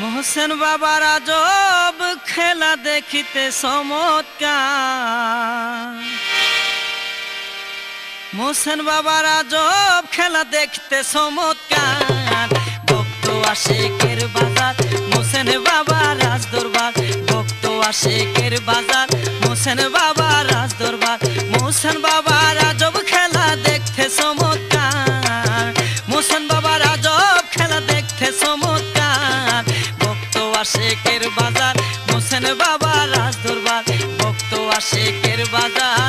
মোহসেন বাবার আজব খেলা দেখিতে চমৎকার মোহসেন বাবার আজব খেলা দেখতে চমৎকার ভক্ত আশেকের বাজার মোসেন বাবা রাজ দরবার ভক্ত আশেকের বাজার মোসেন বাবা রাজ দরবার মোসেন বাবার আজব খেলা দেখতে চমৎকার আশেকের বাজার মোসেন বাবা রাজ দরবার ভক্ত আশেকের বাজার।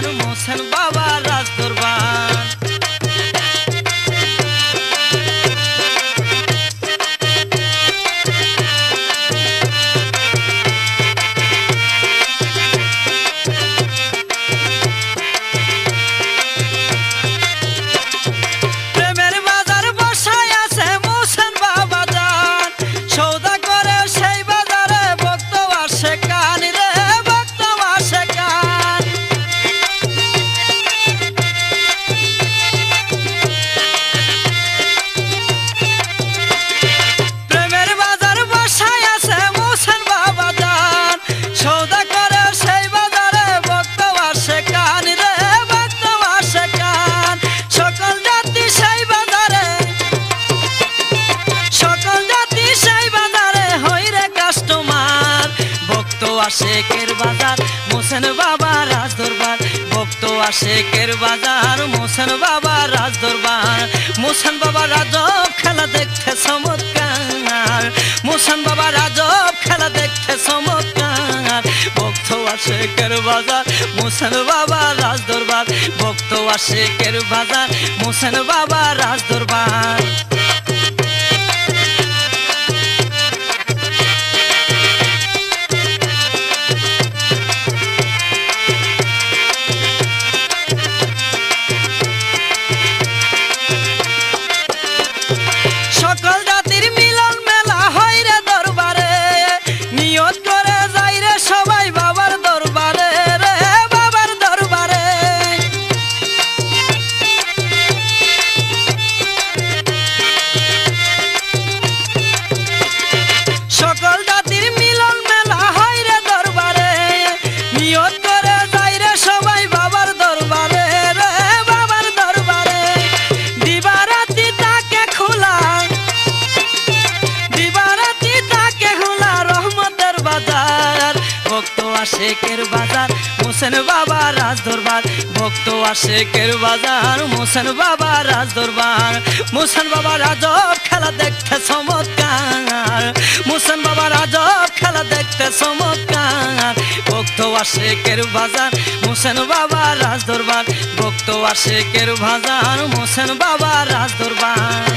আশেকের বাজার মোসেন বাবা রাজ দরবার ভক্ত আশেকের বাজার মোসেন বাবা রাজ দরবার মোসেন বাবা রাজব খেলা দেখতে চমৎকার। মোসেন বাবা রাজব খেলা দেখতে চমৎকার। ভক্ত আশেকের বাজার মোসেন বাবা রাজ দরবার ভক্ত আশেকের বাজার মোসেন বাবা রাজ দরবার আশেকের বাজার, মোসেন বাবা রাজ দরবার ভক্ত আশেকের বাজার, মোসেন বাবা রাজ দরবার মোসেন বাবা রাজব খেলা দেখতে চমৎকার। মোসেন বাবা রাজব খেলা দেখতে চমৎকার। ভক্ত আশেকের বাজার, মোসেন বাবা রাজ দরবার ভক্ত আশেকের বাজার, মোসেন বাবা রাজ দরবার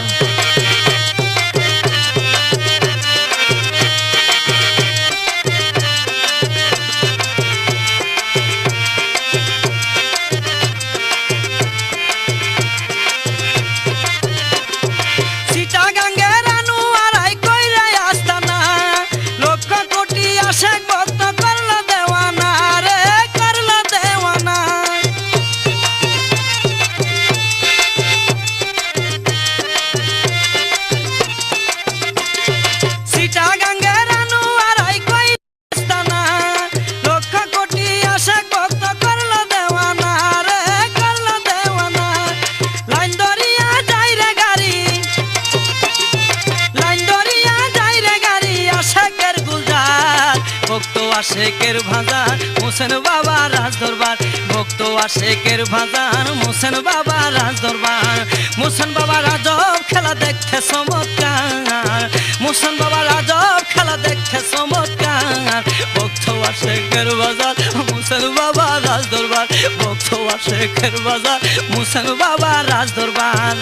আশেকের ভাজার, মোসেন বাবা রাজ দরবার ভক্ত আশেকের ভাজার, মোসেন বাবা রাজ দরবার মোসেন বাবা রাজব খেলা দেখতে চমৎকার। মোসেন বাবা রাজব খেলা দেখতে চমৎকার। ভক্ত আশেকের বাজার মোসেন বাবা রাজ দরবার ভক্ত আশেকের বাজার মোসেন বাবা রাজ দরবার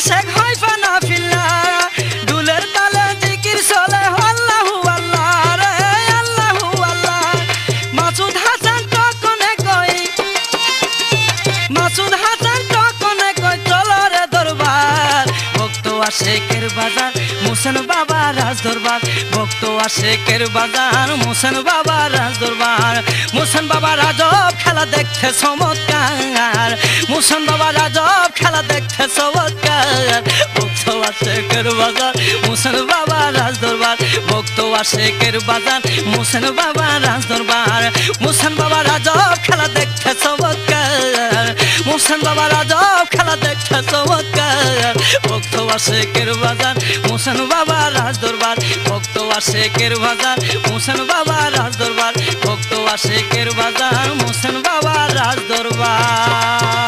আশেক হয় ফানা ফিল্লা। দুলের তালে জিকির চলে, আল্লাহু আল্লাহ রে, আল্লাহু আল্লাহ। মাসুদ হাসান তকনে কই? মাসুদ হাসান তকনে কই? চল রে দরবার। ভক্ত আশেকের বাজার, মুসেন বাবা রাজ দরবার ভক্ত আশেকের বাজার, মুসেন বাবা রাজ দরবার মুসেন বাবা রাজব খেলা দেখছে চমৎকার মুসেন বাবা রাজব খেলা দেখছে চমৎকার আশেকের বাজার মুসেন বাবা রাজ দরবার ভক্ত আশেকের বাজার মুসেন বাবা রাজ দরবার মোসেন বাবা রাজব খেলা দেখতে চমৎকার মুসেন বাবা রাজব খেলা দেখতে চমৎকার ভক্ত আশেকের বাজার মুসেন বাবা রাজ দরবার ভক্ত আশেকের বাজার মুসেন বাবা রাজ দরবার ভক্ত আশেকের বাজার মুসেন বাবা রাজ দরবার